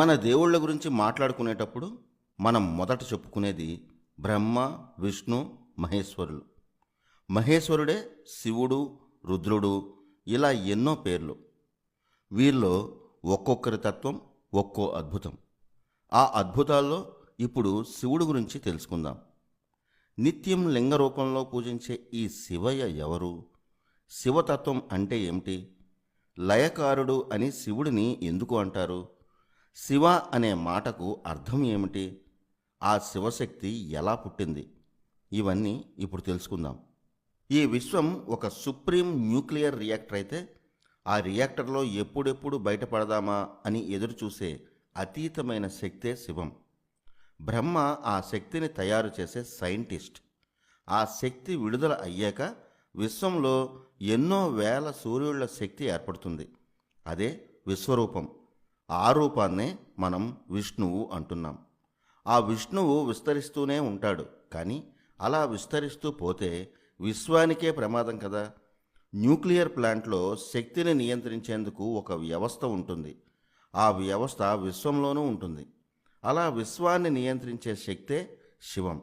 మన దేవుళ్ళ గురించి మాట్లాడుకునేటప్పుడు మనం మొదట చెప్పుకునేది బ్రహ్మ విష్ణు మహేశ్వరులు. మహేశ్వరుడే శివుడు రుద్రుడు ఇలా ఎన్నో పేర్లు. వీరిలో ఒక్కొక్కరి తత్వం ఒక్కో అద్భుతం. ఆ అద్భుతాల్లో ఇప్పుడు శివుడు గురించి తెలుసుకుందాం. నిత్యం లింగ రూపంలో పూజించే ఈ శివయ్య ఎవరు? శివతత్వం అంటే ఏమిటి? లయకారుడు అని శివుడిని ఎందుకు అంటారు? శివ అనే మాటకు అర్థం ఏమిటి? ఆ శివశక్తి ఎలా పుట్టింది? ఇవన్నీ ఇప్పుడు తెలుసుకుందాం. ఈ విశ్వం ఒక సుప్రీం న్యూక్లియర్ రియాక్టర్ అయితే ఆ రియాక్టర్లో ఎప్పుడెప్పుడు బయటపడదామా అని ఎదురుచూసే అతీతమైన శక్తే శివం. బ్రహ్మ ఆ శక్తిని తయారు చేసే సైంటిస్ట్. ఆ శక్తి విడుదల అయ్యాక విశ్వంలో ఎన్నో వేల సూర్యుళ్ళ శక్తి ఏర్పడుతుంది. అదే విశ్వరూపం. ఆ రూపాన్నే మనం విష్ణువు అంటున్నాం. ఆ విష్ణువు విస్తరిస్తూనే ఉంటాడు. కానీ అలా విస్తరిస్తూ పోతే విశ్వానికే ప్రమాదం కదా. న్యూక్లియర్ ప్లాంట్లో శక్తిని నియంత్రించేందుకు ఒక వ్యవస్థ ఉంటుంది. ఆ వ్యవస్థ విశ్వంలోనూ ఉంటుంది. అలా విశ్వాన్ని నియంత్రించే శక్తే శివం.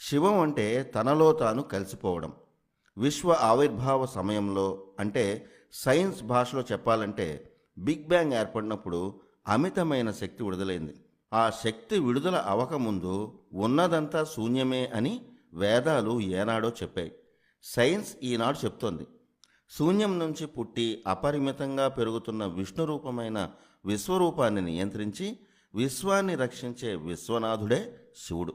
శివం అంటే తనలో తాను కలిసిపోవడం. విశ్వ ఆవిర్భావ సమయంలో అంటే సైన్స్ భాషలో చెప్పాలంటే బిగ్ బ్యాంగ్ ఏర్పడినప్పుడు అమితమైన శక్తి విడుదలైంది. ఆ శక్తి విడుదల అవకముందు ఉన్నదంతా శూన్యమే అని వేదాలు ఏనాడో చెప్పాయి. సైన్స్ ఈనాడు చెప్తోంది. శూన్యం నుంచి పుట్టి అపరిమితంగా పెరుగుతున్న విష్ణు రూపమైన విశ్వరూపాన్ని నియంత్రించి విశ్వాన్ని రక్షించే విశ్వనాథుడే శివుడు.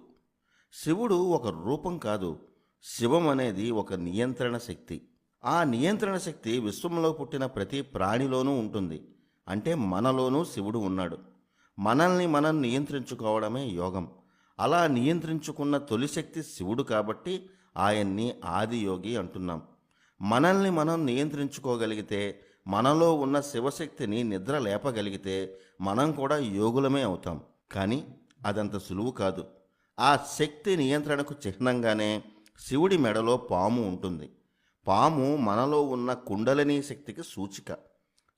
శివుడు ఒక రూపం కాదు. శివం అనేది ఒక నియంత్రణ శక్తి. ఆ నియంత్రణ శక్తి విశ్వంలో పుట్టిన ప్రతి ప్రాణిలోనూ ఉంటుంది. అంటే మనలోనూ శివుడు ఉన్నాడు. మనల్ని మనం నియంత్రించుకోవడమే యోగం. అలా నియంత్రించుకున్న తొలి శక్తి శివుడు కాబట్టి ఆయన్ని ఆదియోగి అంటున్నాం. మనల్ని మనం నియంత్రించుకోగలిగితే మనలో ఉన్న శివశక్తిని నిద్ర లేపగలిగితే మనం కూడా యోగులమే అవుతాం. కానీ అదంత సులువు కాదు. ఆ శక్తి నియంత్రణకు చిహ్నంగానే శివుడి మెడలో పాము ఉంటుంది. పాము మనలో ఉన్న కుండలిని శక్తికి సూచిక.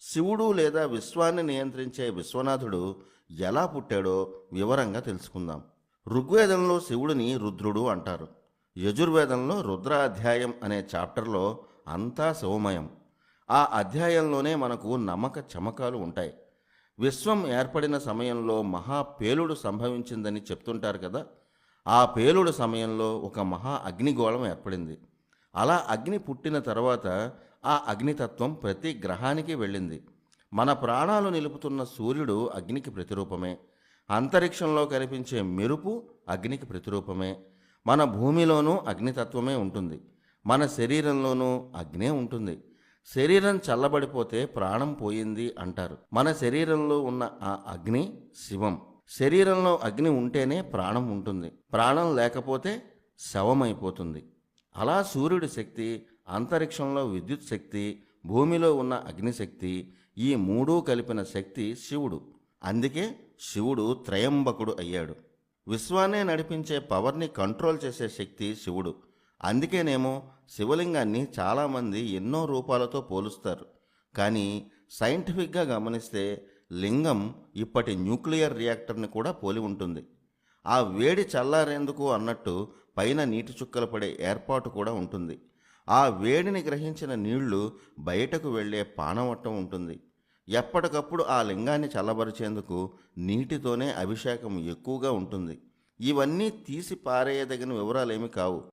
శివుడు లేదా విశ్వాన్ని నియంత్రించే విశ్వనాథుడు ఎలా పుట్టాడో వివరంగా తెలుసుకుందాం. ఋగ్వేదంలో శివుడిని రుద్రుడు అంటారు. యజుర్వేదంలో రుద్ర అధ్యాయం అనే చాప్టర్లో అంతా శివమయం ఆ అధ్యాయంలోనే మనకు నమ్మక చమకాలు ఉంటాయి. విశ్వం ఏర్పడిన సమయంలో మహా పేలుడు సంభవించిందని చెప్తుంటారు కదా. ఆ పేలుడు సమయంలో ఒక మహా అగ్నిగోళం ఏర్పడింది. అలా అగ్ని పుట్టిన తర్వాత ఆ అగ్నితత్వం ప్రతి గ్రహానికి వెళ్ళింది. మన ప్రాణాలు నిలుపుతున్న సూర్యుడు అగ్నికి ప్రతిరూపమే. అంతరిక్షంలో కనిపించే మెరుపు అగ్నికి ప్రతిరూపమే. మన భూమిలోనూ అగ్నితత్వమే ఉంటుంది. మన శరీరంలోనూ అగ్నే ఉంటుంది. శరీరం చల్లబడిపోతే ప్రాణం పోయింది అంటారు. మన శరీరంలో ఉన్న ఆ అగ్ని శివం. శరీరంలో అగ్ని ఉంటేనే ప్రాణం ఉంటుంది. ప్రాణం లేకపోతే శవమైపోతుంది. అలా సూర్యుడి శక్తి అంతరిక్షంలో విద్యుత్ శక్తి భూమిలో ఉన్న అగ్నిశక్తి ఈ మూడూ కలిపిన శక్తి శివుడు. అందుకే శివుడు త్రయంబకుడు అయ్యాడు. విశ్వాన్నే నడిపించే పవర్ని కంట్రోల్ చేసే శక్తి శివుడు. అందుకేనేమో శివలింగాన్ని చాలామంది ఎన్నో రూపాలతో పోలుస్తారు. కానీ సైంటిఫిక్గా గమనిస్తే లింగం ఇప్పటి న్యూక్లియర్ రియాక్టర్ని కూడా పోలి ఉంటుంది. ఆ వేడి చల్లారేందుకు అన్నట్టు పైన నీటి చుక్కలు పడే ఏర్పాటు కూడా ఉంటుంది. ఆ వేడిని గ్రహించిన నీళ్ళు బయటకు వెళ్ళే పానవట్టం ఉంటుంది. ఎప్పటికప్పుడు ఆ లింగాన్ని చల్లబరిచేందుకు నీటితోనే అభిషేకం ఎక్కువగా ఉంటుంది. ఇవన్నీ తీసి పారేయదగిన వివరాలేమి కావు.